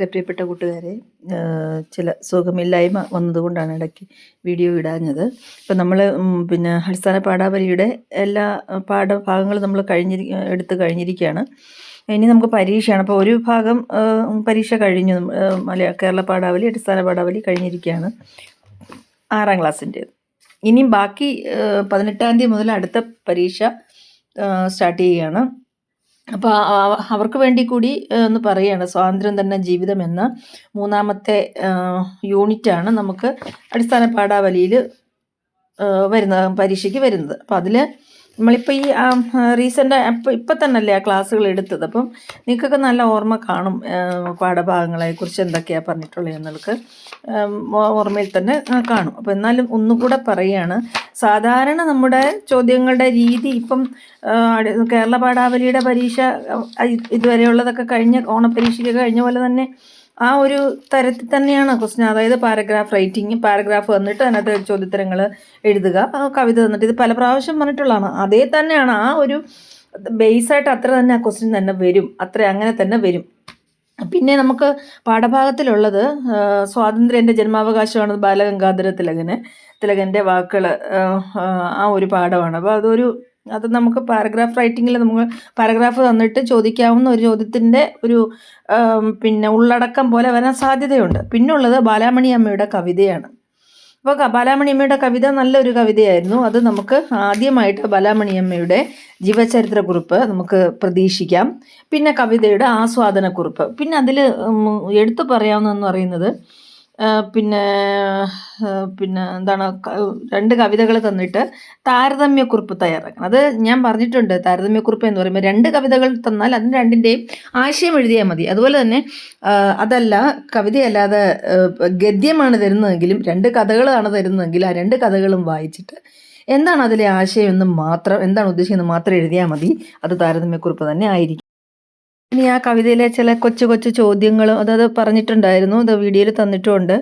ക്ലാസ്സിലെ പ്രിയപ്പെട്ട കൂട്ടുകാരെ ചില സുഖമില്ലായ്മ വന്നതുകൊണ്ടാണ് ഇടയ്ക്ക് വീഡിയോ ഇടാഞ്ഞത്. ഇപ്പം നമ്മൾ പിന്നെ അടിസ്ഥാന പാഠാവലിയുടെ എല്ലാ പാഠഭാഗങ്ങളും നമ്മൾ കഴിഞ്ഞിരി എടുത്ത് കഴിഞ്ഞിരിക്കുകയാണ്. ഇനി നമുക്ക് പരീക്ഷയാണ്. അപ്പോൾ ഒരു ഭാഗം പരീക്ഷ കഴിഞ്ഞു. മലയാള കേരള പാഠാവലി അടിസ്ഥാന പാഠാവലി കഴിഞ്ഞിരിക്കുകയാണ് ആറാം ക്ലാസ്സിന്റേത്. ഇനിയും ബാക്കി പതിനെട്ടാം തീയതി മുതൽ അടുത്ത പരീക്ഷ സ്റ്റാർട്ട് ചെയ്യുകയാണ്. അപ്പോൾ അവർക്ക് വേണ്ടി കൂടി ഒന്ന് പറയുകയാണ് സ്വാതന്ത്ര്യം തന്നെ ജീവിതം എന്ന മൂന്നാമത്തെ യൂണിറ്റാണ് നമുക്ക് അടിസ്ഥാന പാഠാവലിയിൽ വരുന്ന പരീക്ഷയ്ക്ക് വരുന്നത്. അപ്പോൾ അതിൽ നമ്മളിപ്പോൾ ഈ റീസെന്റ് ഇപ്പം തന്നെയല്ലേ ആ ക്ലാസ്സുകൾ എടുത്തത്. അപ്പം നിങ്ങൾക്കൊക്കെ നല്ല ഓർമ്മ കാണും പാഠഭാഗങ്ങളെക്കുറിച്ച് എന്തൊക്കെയാണ് പറഞ്ഞിട്ടുള്ളത് എന്നുള്ളത്. ഓർമ്മയിൽ തന്നെ കാണും. അപ്പോൾ എന്നാലും ഒന്നുകൂടെ പറയുകയാണ് സാധാരണ നമ്മുടെ ചോദ്യങ്ങളുടെ രീതി ഇപ്പം കേരള പാഠാവലിയുടെ പരീക്ഷ ഇതുവരെയുള്ളതൊക്കെ കഴിഞ്ഞ ഓണപ്പരീക്ഷയ്ക്ക് കഴിഞ്ഞ പോലെ തന്നെ ആ ഒരു തരത്തിൽ തന്നെയാണ് ക്വസ്റ്റ്യൻ. അതായത് പാരഗ്രാഫ് റൈറ്റിംഗ് പാരഗ്രാഫ് വന്നിട്ട് അതിനകത്ത് ചോദ്യോത്തരങ്ങൾ എഴുതുക. കവിത തന്നിട്ട് ഇത് പല പ്രാവശ്യം പറഞ്ഞിട്ടുള്ളതാണ് അതേ തന്നെയാണ് ആ ഒരു ബേസായിട്ട് അത്ര തന്നെ ആ ക്വസ്റ്റ്യൻ തന്നെ വരും. അത്ര അങ്ങനെ തന്നെ വരും. പിന്നെ നമുക്ക് പാഠഭാഗത്തിലുള്ളത് സ്വാതന്ത്ര്യ എന്റെ ജന്മാവകാശമാണ് ബാലഗംഗാധര തിലകന്. തിലകന്റെ വാക്കുകൾ ആ ഒരു പാഠമാണ്. അപ്പോൾ അതൊരു അത് നമുക്ക് പാരഗ്രാഫ് റൈറ്റിങ്ങിൽ നമുക്ക് പാരഗ്രാഫ് തന്നിട്ട് ചോദിക്കാവുന്ന ഒരു ചോദ്യത്തിന്റെ ഒരു പിന്നെ ഉള്ളടക്കം പോലെ വരാൻ സാധ്യതയുണ്ട്. പിന്നുള്ളത് ബാലാമണി അമ്മയുടെ കവിതയാണ്. അപ്പോൾ ബാലാമണി അമ്മയുടെ കവിത നല്ലൊരു കവിതയായിരുന്നു. അത് നമുക്ക് ആദ്യമായിട്ട് ബാലാമണി അമ്മയുടെ ജീവചരിത്രക്കുറിപ്പ് നമുക്ക് പ്രതീക്ഷിക്കാം. പിന്നെ കവിതയുടെ ആസ്വാദനക്കുറിപ്പ്. പിന്നെ അതിൽ എടുത്തു പറയാവുന്നതെന്ന് പറയുന്നത് പിന്നെ പിന്നെ എന്താണ് രണ്ട് കവിതകൾ തന്നിട്ട് താരതമ്യക്കുറിപ്പ് തയ്യാറാക്കണം. അത് ഞാൻ പറഞ്ഞിട്ടുണ്ട് താരതമ്യക്കുറിപ്പ് എന്ന് പറയുമ്പോൾ രണ്ട് കവിതകൾ തന്നാൽ അതിന് രണ്ടിന്റെയും ആശയം എഴുതിയാൽ മതി. അതുപോലെ തന്നെ അതല്ല കവിതയല്ലാതെ ഗദ്യമാണ് തരുന്നതെങ്കിലും രണ്ട് കഥകളാണ് തരുന്നതെങ്കിൽ ആ രണ്ട് കഥകളും വായിച്ചിട്ട് എന്താണ് അതിലെ ആശയം എന്ന് മാത്രം എന്താണ് ഉദ്ദേശിക്കുന്നത് മാത്രം എഴുതിയാൽ മതി. അത് താരതമ്യക്കുറിപ്പ് തന്നെ ആയിരിക്കും. ഇനി ആ കവിതയിലെ ചില കൊച്ചു കൊച്ചു ചോദ്യങ്ങളും അതത് പറഞ്ഞിട്ടുണ്ടായിരുന്നു അത് വീഡിയോയിൽ തന്നിട്ടുമുണ്ട്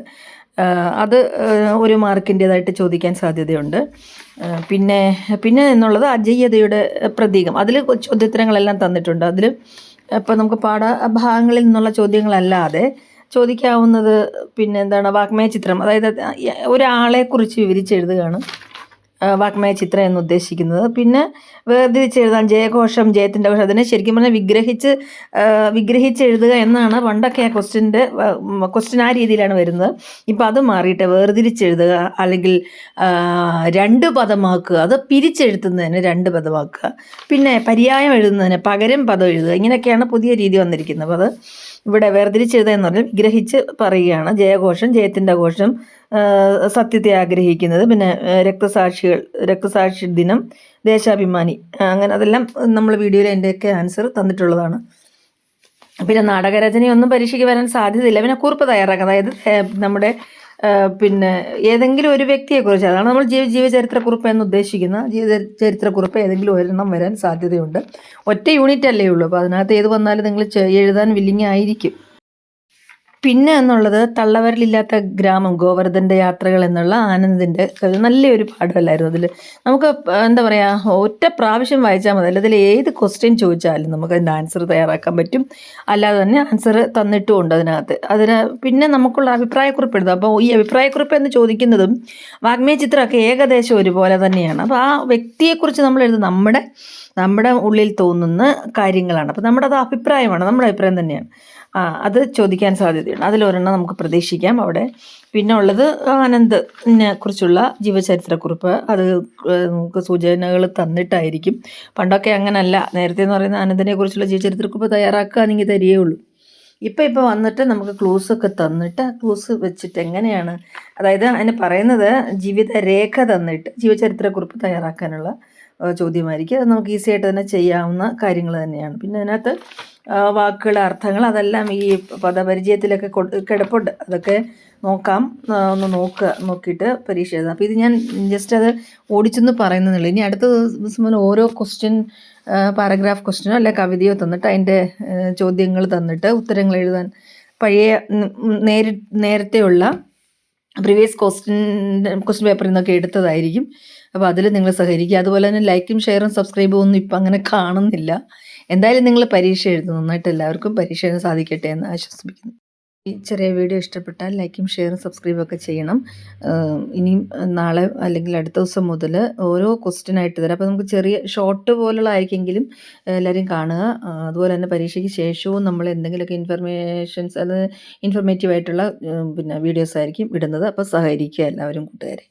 അത് ഒരു മാർക്കിന്റേതായിട്ട് ചോദിക്കാൻ സാധ്യതയുണ്ട്. പിന്നെ പിന്നെ എന്നുള്ളത് അജയ്യതയുടെ പ്രതീകം. അതിൽ ചോദ്യോത്തരങ്ങളെല്ലാം തന്നിട്ടുണ്ട്. അതിൽ ഇപ്പോൾ നമുക്ക് പാഠഭാഗങ്ങളിൽ നിന്നുള്ള ചോദ്യങ്ങളല്ലാതെ ചോദിക്കാവുന്നത് പിന്നെ എന്താണ്? വാഗ്മയ ചിത്രം. അതായത് ഒരാളെക്കുറിച്ച് വിവരിച്ചെഴുതുകയാണ് വാഗ്മയ ചിത്രം എന്ന് ഉദ്ദേശിക്കുന്നത്. പിന്നെ വേർതിരിച്ചെഴുതാൻ ജയഘോഷം ജയത്തിന്റെ ഘോഷം അതിനെ ശരിക്കും പറഞ്ഞാൽ വിഗ്രഹിച്ച് വിഗ്രഹിച്ച് എഴുതുക എന്നാണ് പണ്ടൊക്കെ ആ ക്വസ്റ്റ്യന്റെ ക്വസ്റ്റ്യൻ ആ രീതിയിലാണ് വരുന്നത്. ഇപ്പം അത് മാറിയിട്ട് വേർതിരിച്ചെഴുതുക അല്ലെങ്കിൽ രണ്ട് പദമാക്കുക അത് പിരിച്ചെഴുത്തുന്നതിന് രണ്ട് പദമാക്കുക പിന്നെ പര്യായം എഴുതുന്നതിന് പകരം പദം എഴുതുക ഇങ്ങനെയൊക്കെയാണ് പുതിയ രീതി വന്നിരിക്കുന്നത്. അപ്പോൾ അത് ഇവിടെ വേർതിരിച്ചെഴുതുക എന്ന് പറഞ്ഞാൽ വിഗ്രഹിച്ച് പറയുകയാണ്. ജയഘോഷം ജയത്തിന്റെ ഘോഷം സത്യത്തെ ആഗ്രഹിക്കുന്നത്. പിന്നെ രക്തസാക്ഷികൾ രക്തസാക്ഷി ദിനം ദേശാഭിമാനി അങ്ങനെ അതെല്ലാം നമ്മൾ വീഡിയോയിൽ എന്റെയൊക്കെ ആൻസർ തന്നിട്ടുള്ളതാണ്. പിന്നെ നാടകരചനയൊന്നും പരീക്ഷയ്ക്ക് വരാൻ സാധ്യതയില്ല. പിന്നെ കുറിപ്പ് തയ്യാറാക്കുക അതായത് നമ്മുടെ പിന്നെ ഏതെങ്കിലും ഒരു വ്യക്തിയെക്കുറിച്ച് അതാണ് നമ്മൾ ജീവ ജീവചരിത്രക്കുറിപ്പ് എന്ന് ഉദ്ദേശിക്കുന്ന ജീവചരിത്രക്കുറിപ്പ് ഏതെങ്കിലും ഒരെണ്ണം വരാൻ സാധ്യതയുണ്ട്. ഒറ്റ യൂണിറ്റ് അല്ലേ ഉള്ളൂ. അപ്പോൾ അതിനകത്ത് ഏത് വന്നാലും നിങ്ങൾ എഴുതാൻ വില്ലിങ് ആയിരിക്കും. പിന്നെ എന്നുള്ളത് തള്ളവരലില്ലാത്ത ഗ്രാമം ഗോവർദ്ധന്റെ യാത്രകൾ എന്നുള്ള ആനന്ദിന്റെ നല്ലൊരു പാഠമല്ലായിരുന്നു. അതിൽ നമുക്ക് എന്താ പറയുക ഒറ്റ പ്രാവശ്യം വായിച്ചാൽ മതി. അതിൽ ഏത് ക്വസ്റ്റ്യൻ ചോദിച്ചാലും നമുക്ക് അതിന്റെ ആൻസർ തയ്യാറാക്കാൻ പറ്റും. അല്ലാതെ തന്നെ ആൻസർ തന്നിട്ടുമുണ്ട് അതിനകത്ത്. അതിന് പിന്നെ നമുക്കുള്ള അഭിപ്രായക്കുറിപ്പ് എഴുതാം. അപ്പോൾ ഈ അഭിപ്രായക്കുറിപ്പ് എന്ന് ചോദിക്കുന്നതും വാഗ്മയ ചിത്രമൊക്കെ ഏകദേശം ഒരുപോലെ തന്നെയാണ്. അപ്പോൾ ആ വ്യക്തിയെക്കുറിച്ച് നമ്മൾ എഴുതും നമ്മുടെ നമ്മുടെ ഉള്ളിൽ തോന്നുന്ന കാര്യങ്ങളാണ്. അപ്പോൾ നമ്മുടെ അത് അഭിപ്രായമാണ് നമ്മുടെ അഭിപ്രായം തന്നെയാണ്. അത് ചോദിക്കാൻ സാധ്യതയുണ്ട്. അതിലൊരെണ്ണം നമുക്ക് പ്രതീക്ഷിക്കാം അവിടെ. പിന്നെ ഉള്ളത് ആനന്ദിനെ കുറിച്ചുള്ള ജീവചരിത്രക്കുറിപ്പ്. അത് നമുക്ക് സൂചനകൾ തന്നിട്ടായിരിക്കും. പണ്ടൊക്കെ അങ്ങനല്ല. നേരത്തെ എന്ന് പറയുന്ന ആനന്ദിനെ കുറിച്ചുള്ള ജീവചരിത്രക്കുറിപ്പ് തയ്യാറാക്കുകയാണെങ്കിൽ തരികേ ഉള്ളൂ. ഇപ്പം ഇപ്പോൾ വന്നിട്ട് നമുക്ക് ക്ലൂസ് ഒക്കെ തന്നിട്ട് ആ ക്ലൂസ് വെച്ചിട്ട് എങ്ങനെയാണ് അതായത് അതിന് പറയുന്നത് ജീവിത രേഖ തന്നിട്ട് ജീവചരിത്രക്കുറിപ്പ് തയ്യാറാക്കാനുള്ള ചോദ്യമായിരിക്കും. അത് നമുക്ക് ഈസിയായിട്ട് തന്നെ ചെയ്യാവുന്ന കാര്യങ്ങൾ തന്നെയാണ്. പിന്നെ അതിനകത്ത് വാക്കുകൾ അർത്ഥങ്ങൾ അതെല്ലാം ഈ പദപരിചയത്തിലൊക്കെ കിടപ്പുണ്ട്. അതൊക്കെ നോക്കാം. ഒന്ന് നോക്കുക നോക്കിയിട്ട് പരീക്ഷ എഴുതാം. അപ്പോൾ ഇത് ഞാൻ ജസ്റ്റ് അത് ഓടിച്ചെന്ന് പറയുന്നതേ ഇനി അടുത്ത ദിവസം മുതൽ ഓരോ ക്വസ്റ്റ്യൻ പാരഗ്രാഫ് ക്വസ്റ്റ്യനോ അല്ലെ കവിതയോ തന്നിട്ട് അതിന്റെ ചോദ്യങ്ങൾ തന്നിട്ട് ഉത്തരങ്ങൾ എഴുതാൻ പഴയ നേരി നേരത്തെയുള്ള പ്രീവിയസ് ക്വസ്റ്റ്യൻ ക്വസ്റ്റ്യൻ പേപ്പറിൽ നിന്നൊക്കെ എടുത്തതായിരിക്കും. അപ്പോൾ അതിൽ നിങ്ങൾ സഹകരിക്കുക. അതുപോലെ തന്നെ ലൈക്കും ഷെയറും സബ്സ്ക്രൈബും ഒന്നും ഇപ്പം അങ്ങനെ കാണുന്നില്ല. എന്തായാലും നിങ്ങൾ പരീക്ഷ എഴുതും നന്നായിട്ട് എല്ലാവർക്കും പരീക്ഷ എഴുതാൻ സാധിക്കട്ടെ എന്ന് ആശ്വസിപ്പിക്കുന്നു ഈ ചെറിയ വീഡിയോ ഇഷ്ടപ്പെട്ടാൽ ലൈക്കും ഷെയറും സബ്സ്ക്രൈബും ഒക്കെ ചെയ്യണം. ഇനി നാളെ അല്ലെങ്കിൽ അടുത്ത ദിവസം മുതൽ ഓരോ ക്വസ്റ്റ്യനായിട്ട് തരാം അപ്പോൾ നമുക്ക് ചെറിയ ഷോർട്ട് പോലുള്ള ആയിരിക്കെങ്കിലും എല്ലാവരും കാണുക. അതുപോലെ തന്നെ പരീക്ഷയ്ക്ക് ശേഷവും നമ്മൾ എന്തെങ്കിലുമൊക്കെ ഇൻഫർമേഷൻസ് അത് ഇൻഫർമേറ്റീവ് ആയിട്ടുള്ള പിന്നെ വീഡിയോസ് ആയിരിക്കും ഇടുന്നത്. അപ്പോൾ സഹകരിക്കുക എല്ലാവരും കൂട്ടുകാരെ.